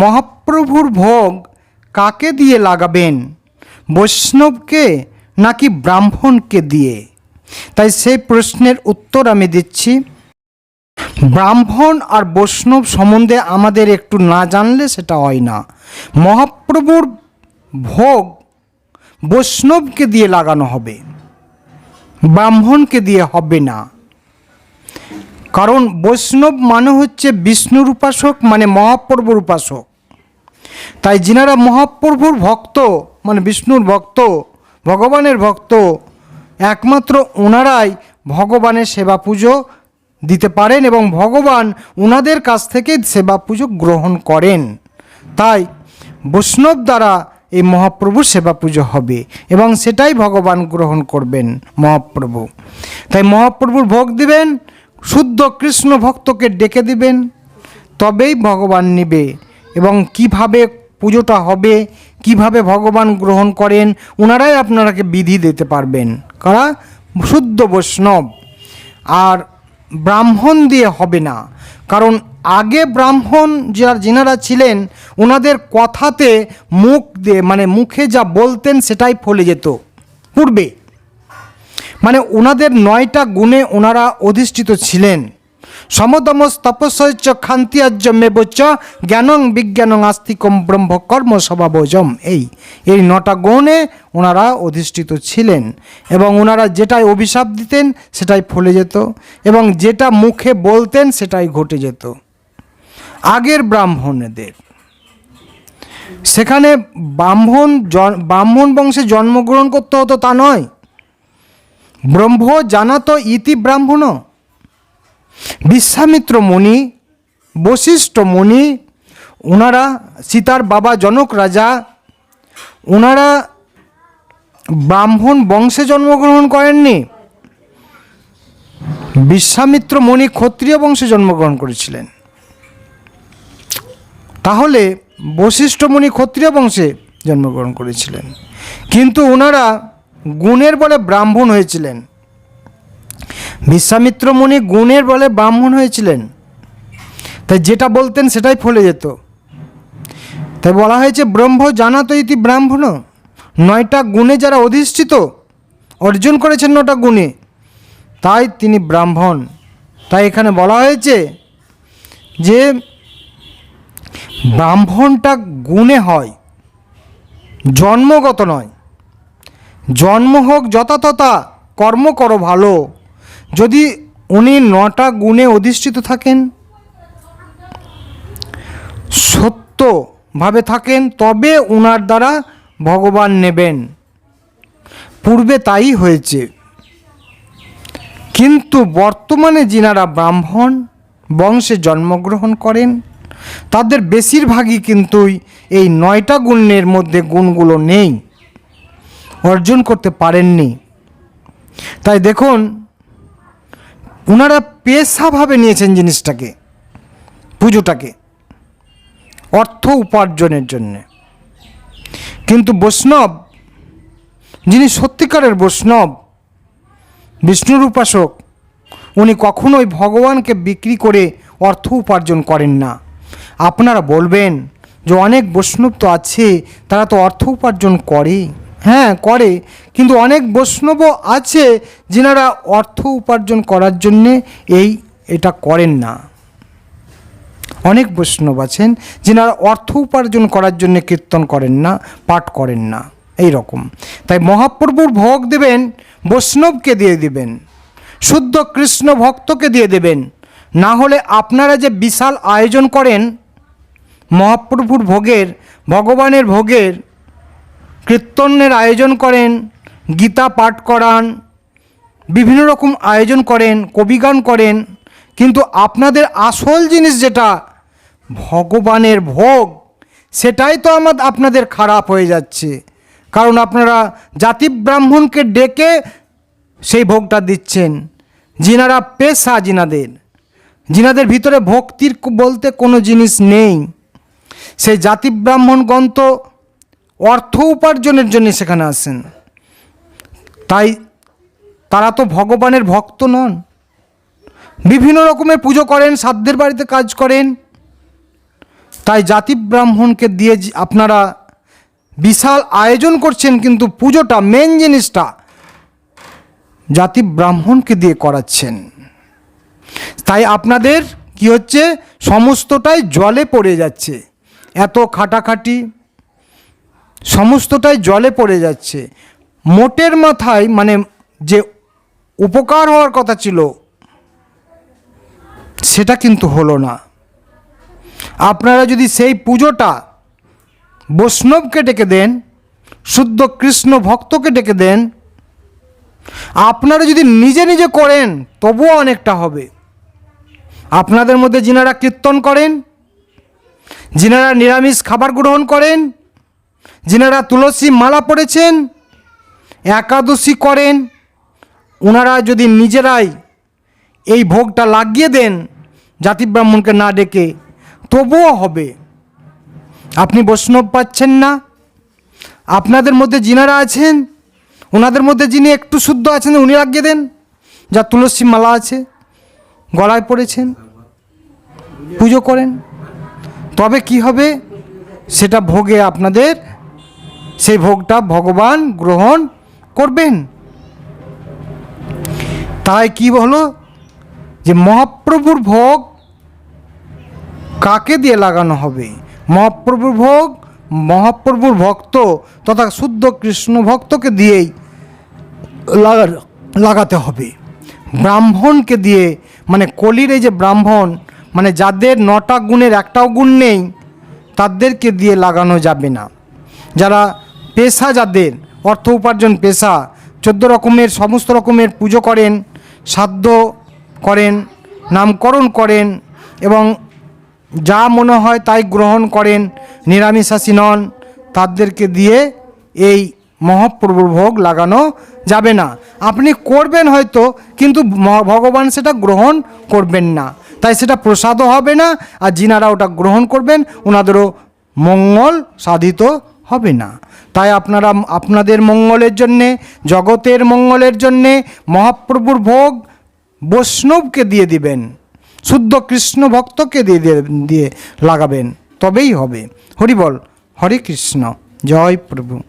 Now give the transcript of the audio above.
মহাপ্রভুর ভোগ কাকে দিয়ে লাগাবেন? বৈষ্ণবকে নাকি ব্রাহ্মণকে দিয়ে? তাই সেই প্রশ্নের উত্তর আমি দিচ্ছি। ব্রাহ্মণ আর বৈষ্ণব সম্বন্ধে আমাদের একটু না জানলে সেটা হয় না। মহাপ্রভুর ভোগ বৈষ্ণবকে দিয়ে লাগানো হবে। ব্রাহ্মণকে দিয়ে হবে না। কারণ বৈষ্ণব মানে হচ্ছে বিষ্ণুর উপাসক মানে মহাপ্রভুর উপাসক তাই যিনারা মহাপ্রভুর ভক্ত মানে বিষ্ণুর ভক্ত, ভগবানের ভক্ত, একমাত্র ওনারাই ভগবানের সেবা পুজো দিতে পারেন এবং ভগবান ওনাদের কাছ থেকে সেবা পুজো গ্রহণ করেন। তাই বৈষ্ণব দ্বারা এই মহাপ্রভুর সেবা পুজো হবে এবং সেটাই ভগবান গ্রহণ করবেন মহাপ্রভু। তাই মহাপ্রভুর ভোগ দিবেন শুদ্ধ কৃষ্ণ ভক্তকে ডেকে দিবেন, তবেই ভগবান নেবে। এবং কীভাবে পুজোটা হবে, কীভাবে ভগবান গ্রহণ করেন ওনারাই আপনারাকে বিধি দিতে পারবেন। কারা? শুদ্ধ বৈষ্ণব। আর ব্রাহ্মণ দিয়ে হবে না। কারণ আগে ব্রাহ্মণ যারা, যিনারা ছিলেন ওনাদের কথাতে মুখ দিয়ে মানে মুখে যা বলতেন সেটাই ফলে যেত। পূর্বে মানে ওনাদের নয়টা গুণে ওনারা অধিষ্ঠিত ছিলেন। সমতম তপস্য খান্তিয়াজ্য মেবচ্চ জ্ঞানং বিজ্ঞানং আস্তিকম ব্রহ্মকর্ম স্বভাবজম এই এই নটা গুণে ওনারা অধিষ্ঠিত ছিলেন এবং ওনারা যেটাই অভিশাপ দিতেন সেটাই ফলে যেত এবং যেটা মুখে বলতেন সেটাই ঘটে যেত। আগের ব্রাহ্মণদের। সেখানে ব্রাহ্মণ ব্রাহ্মণ বংশে জন্মগ্রহণ করতে হতো তা নয়। ব্রহ্ম জানাত ইতি ব্রাহ্মণ। বিশ্বামিত্র মুনি, বশিষ্ঠ মুনি ওনারা সীতার বাবা জনক রাজা ওনারা ব্রাহ্মণ বংশে জন্মগ্রহণ করেননি। বিশ্বামিত্র মণি ক্ষত্রিয় বংশে জন্মগ্রহণ করেছিলেন। তাহলে বশিষ্ঠ মুনি ক্ষত্রিয় বংশে জন্মগ্রহণ করেছিলেন। কিন্তু ওনারা গুণের বলে ব্রাহ্মণ হয়েছিলেন। বিশ্বামিত্র মুনি গুণের বলে ব্রাহ্মণ হয়েছিলেন। তাই যেটা বলতেন সেটাই ফলে যেত। তাই বলা হয়েছে, ব্রহ্ম জানাতো ইতি ব্রাহ্মণ। নয়টা গুণে যারা অধিষ্ঠিত, অর্জন করেছেন নটা গুণে। তাই তিনি ব্রাহ্মণ। তাই এখানে বলা হয়েছে যে, ব্রাহ্মণটা গুণে হয়, জন্মগত নয়। জন্ম হোক যথাতথা, কর্ম করো ভালো। যদি উনি নটা গুণে অধিষ্ঠিত থাকেন, সত্যভাবে থাকেন, তবে ওনার দ্বারা ভগবান নেবেন। পূর্বে তাই হয়েছে। কিন্তু বর্তমানে যিনারা ব্রাহ্মণ, বংশে জন্মগ্রহণ করেন, তাদের বেশিরভাগই কিন্তু এই নয়টা গুণের মধ্যে গুণগুলো নেই। অর্জন করতে পারেননি। তাই দেখুন ওনারা পেশাভাবে নিয়েছেন জিনিসটাকে, পুজোটাকে, অর্থ উপার্জনের জন্যে। কিন্তু বৈষ্ণব, যিনি সত্যিকারের বৈষ্ণব বিষ্ণুর উপাসক উনি কখনোই ভগবানকে বিক্রি করে অর্থ উপার্জন করেন না। আপনারা বলবেন যে অনেক বৈষ্ণব তো আছে, তারা তো অর্থ উপার্জন করে হ্যাঁ করে। কিন্তু অনেক বৈষ্ণবও আছে যেনারা অর্থ উপার্জন করার জন্যে এই এটা করেন না। অনেক বৈষ্ণব আছেন যিনারা অর্থ উপার্জন করার জন্য কীর্তন করেন না, পাঠ করেন না। এই রকম। তাই মহাপ্রভুর ভোগ দেবেন, বৈষ্ণবকে দিয়ে দেবেন, শুদ্ধ কৃষ্ণ ভক্তকে দিয়ে দেবেন। না হলে আপনারা যে বিশাল আয়োজন করেন, মহাপ্রভুর ভোগের, ভগবানের ভোগের কীর্তনের আয়োজন করেন, গীতা পাঠ করান, বিভিন্ন রকম আয়োজন করেন কবিগান করেন। কিন্তু আপনাদের আসল জিনিস যেটা, ভগবানের ভোগ, সেটাই তো আমার আপনাদের খারাপ হয়ে যাচ্ছে। কারণ আপনারা জাতি ব্রাহ্মণকে ডেকে সেই ভোগটা দিচ্ছেন। যিনারা পেশা যিনাদের যিনাদের ভিতরে ভক্তির বলতে কোনো জিনিস নেই। সেই জাতি ব্রাহ্মণগণ তো অর্থ উপার্জনের জন্য সেখানে আসেন। তাই তারা তো ভগবানের ভক্ত নন। বিভিন্ন রকমের পুজো করেন, সাধ্যের বাড়িতে কাজ করেন। তাই জাতি ব্রাহ্মণকে দিয়ে আপনারা বিশাল আয়োজন করছেন, কিন্তু পুজোটা মেন জিনিসটা জাতি ব্রাহ্মণকে দিয়ে করাচ্ছেন। তাই আপনাদের কি হচ্ছে? সমস্তটাই জলে পড়ে যাচ্ছে। এত খাটাখাটি সমস্তটাই জলে পড়ে যাচ্ছে। মোটের মাথায় মানে যে উপকার হওয়ার কথা ছিল, সেটা কিন্তু হলো না। আপনারা যদি সেই পুজোটা বৈষ্ণবকে ডেকে দেন, শুদ্ধ কৃষ্ণ ভক্তকে ডেকে দেন, আপনারা যদি নিজে নিজে করেন, তবুও অনেকটা হবে। আপনাদের মধ্যে যিনারা কীর্তন করেন, যিনারা নিরামিষ খাবার গ্রহণ করেন যিনারা তুলসী মালা পড়েছেন একাদশী করেন ওনারা যদি নিজেরাই এই ভোগটা লাগিয়ে দেন জাতি ব্রাহ্মণকে না ডেকে তবুও হবে আপনি বৈষ্ণব পাচ্ছেন না আপনাদের মধ্যে যিনারা আছেন ওনাদের মধ্যে যিনি একটু শুদ্ধ আছেন উনি লাগিয়ে দেন যা তুলসী মালা আছে গলায় পড়েছেন। পুজো করেন। তবে কি হবে? সেটা ভোগে আপনাদের সেই ভোগটা ভগবান গ্রহণ করবেন। তাই কি হলো? যে মহাপ্রভুর ভোগ কাকে দিয়ে লাগানো হবে? মহাপ্রভুর ভোগ, মহাপ্রভুর ভক্ত তথা শুদ্ধ কৃষ্ণ ভক্তকে দিয়েই লাগা- লাগাতে হবে। ব্রাহ্মণকে দিয়ে মানে কলির যে ব্রাহ্মণ মানে যাদের নটা গুণের একটাও গুণ নেই, তাদেরকে দিয়ে লাগানো যাবে না। যারা পেশা যাদের, অর্থ উপার্জন, পেশা, চোদ্দ রকমের, সমস্ত রকমের পুজো করেন, সাধ্য করেন, নামকরণ করেন এবং যা মনে হয় তাই গ্রহণ করেন নিরামিষাসী নন, তাদেরকে দিয়ে এই মহাপ্রভুর ভোগ লাগানো যাবে না। আপনি করবেন হয়তো, কিন্তু ভগবান সেটা গ্রহণ করবেন না। তাই সেটা প্রসাদও হবে না, আর যিনারা ওটা গ্রহণ করবেন, ওনাদেরও মঙ্গল সাধিত হবে না। তাই আপনারা আপনাদের মঙ্গলের জন্যে, জগতের মঙ্গলের জন্যে মহাপ্রভুর ভোগ বৈষ্ণবকে দিয়ে দিবেন, শুদ্ধ কৃষ্ণ ভক্তকে দিয়ে দিয়ে- লাগাবেন, তবেই হবে। হরি বল হরে কৃষ্ণ, জয় প্রভু।